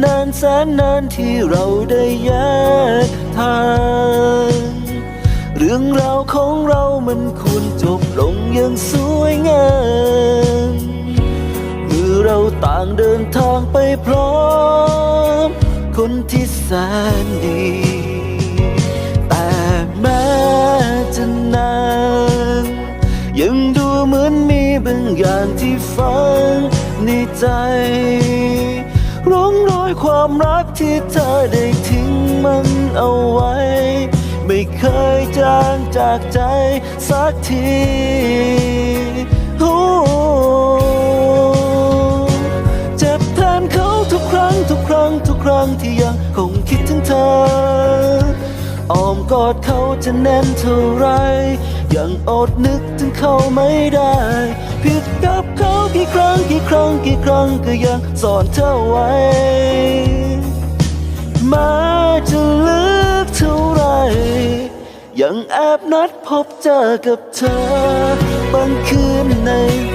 นนานแสนนานที่เราได้แยกทาง เรื่องราวของเรามันควรจบลงอย่างสวยงามเมื่อเราต่างเดินทางไปพร้อม คนที่แสนดี แต่แม้จะนานยังดูเหมือนมีบางอย่างที่ฝังในใจ ร่องรอยความรักที่เธอได้ทิ้งมันเอาไว้ ไม่เคยจางจากใจสักทีเจ็บแทนเขาทุกครั้งทุกครั้งทุกครั้งที่ยังคงคิดถึงเธออ้อมกอดเขาจะแน่นเท่าไร ยังอดนึกถึงเขาไม่ได้ผิดกับเขากี่ครั้งกี่ครั้งกี่ครั้งก็ยังสอนเธอไว้ มาจะลึกเท่าไร ยังแอบนัดพบเจอกับเธอบางคืนใน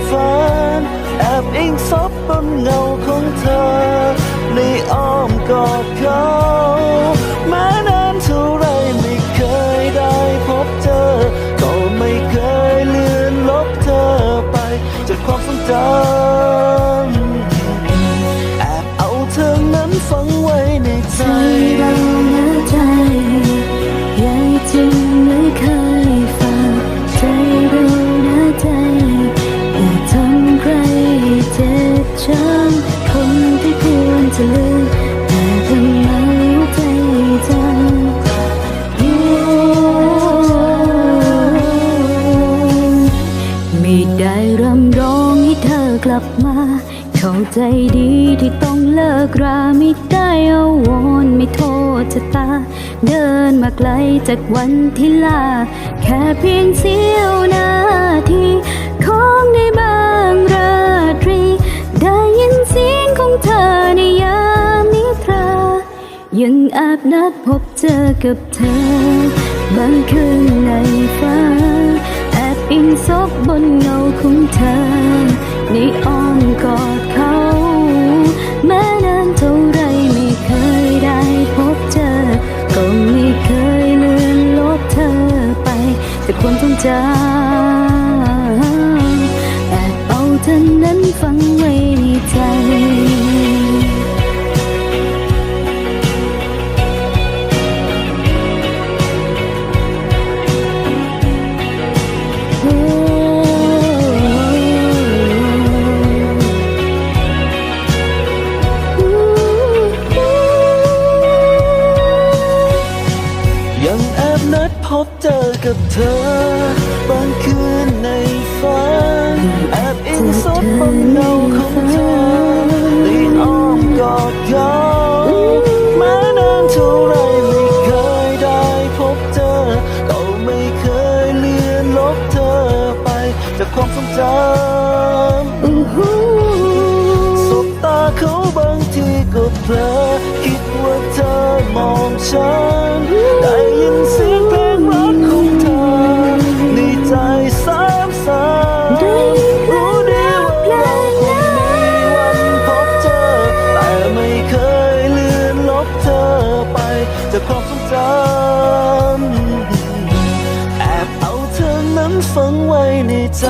ฝัน แอบอิงซับบนเงาของเธอ จ กลับมา เข้าใจดีที่ต้องเลิกราไม่ได้เอาวอนไม่โทษชะตา เดินมาไกลจากวันที่ลา แค่เพียงเสี้ยวนาทีของในบางราตรี ได้ยินเสียงของเธอในยามนิทรา ยังอาบนัดพบเจอกับเธอบางคืนในฟ้าแอบอิงซบบนเงาของเธอ ในอ้อมกอดเขา แม้นานเท่าไรไม่เคยได้พบเจอ ก็ไม่เคยเลือนลบเธอไป แต่ความทรงจำแอบเอาเธอนั้นฝังไว้ในใจ บเจอกับเธอบางคืนในฝันแอบอิงซบบนเงาของเธอในอ้อมกอดเขาแม้นานเท่าไรไม่เคยได้พบเจอก็ไม่เคยเลือนลบเธอไปจากความทรงจำสบตาเขาบางทีก็เพลอคิดว่าเธอมองฉัน ในใจ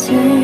ใจ